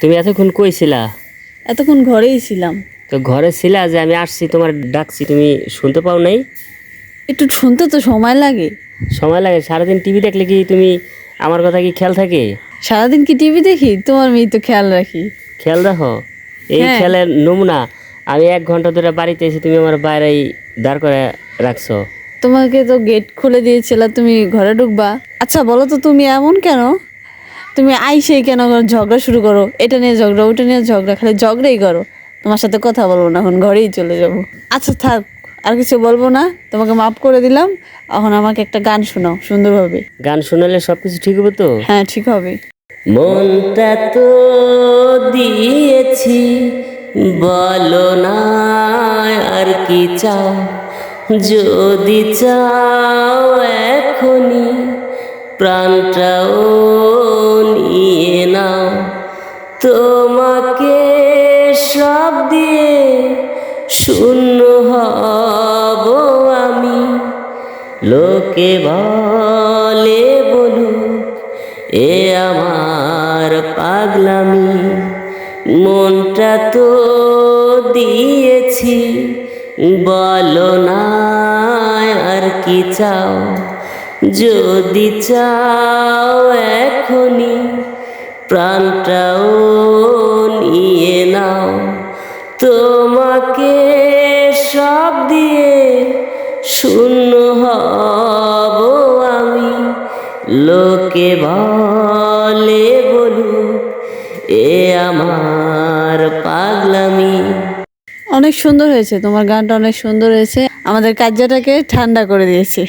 তুমি এতক্ষণ কইছিলা? এতক্ষণ ঘরেই ছিলাম। তো ঘরে ছিলা যে আমি আসছি তোমার ডাকছি তুমি শুনতে পাও নাই? একটু শুনতে তো সময় লাগে। সময় লাগে সারাদিন টিভি দেখলে কি তুমি আমার কথা কি খেয়াল থাকে? সারাদিন কি টিভি দেখি? তোমার মেয়ে তো খেয়াল রাখি। খেয়াল রাখো এই হ্যাঁ। খেলের নমুনা আমি এক ঘণ্টা ধরে বাড়িতে এসে তুমি আমার বাইরেই দাঁড় করে রাখছো। তোমাকে তো গেট খুলে দিয়েছিল তুমি ঘরে ঢুকবা। আচ্ছা বলো তো তুমি এমন কেন? তুমি আইসেই কেন ঝগড়া শুরু করো? এটা নিয়ে ঝগড়া ওটা নিয়ে ঝগড়া খালি ঝগড়াই করো। তোমার সাথে কথা বলব না এখন ঘরেই চলে যাব। আচ্ছা থাক আর কিছু বলব না। তোমাকে মাফ করে দিলাম। এখন আমাকে একটা গান শোনাও সুন্দরভাবে। গান শোনালে সবকিছু ঠিক হবে তো? হ্যাঁ ঠিক হবে। মনটা তো দিয়েছি বলো না আর কি চাও? যদি চাও এখনই প্রাণটাও তোমাকে সব দিয়ে শূন্য হব আমি। লোকে বলে বলুক, এ আমার পাগলামি। মনটা তো দিয়েছি, বলো না আর কি চাও? যদি চাও এখনই প্রাণটাও নিয়ে নাও। তোমাকে সব দিয়ে শূন্য হব আমি। লোকে বলে বলুক, এ আমার পাগলামি। অনেক সুন্দর হয়েছে, তোমার গানটা অনেক সুন্দর হয়েছে। আমাদের কার্যটাকে ঠান্ডা করে দিয়েছে।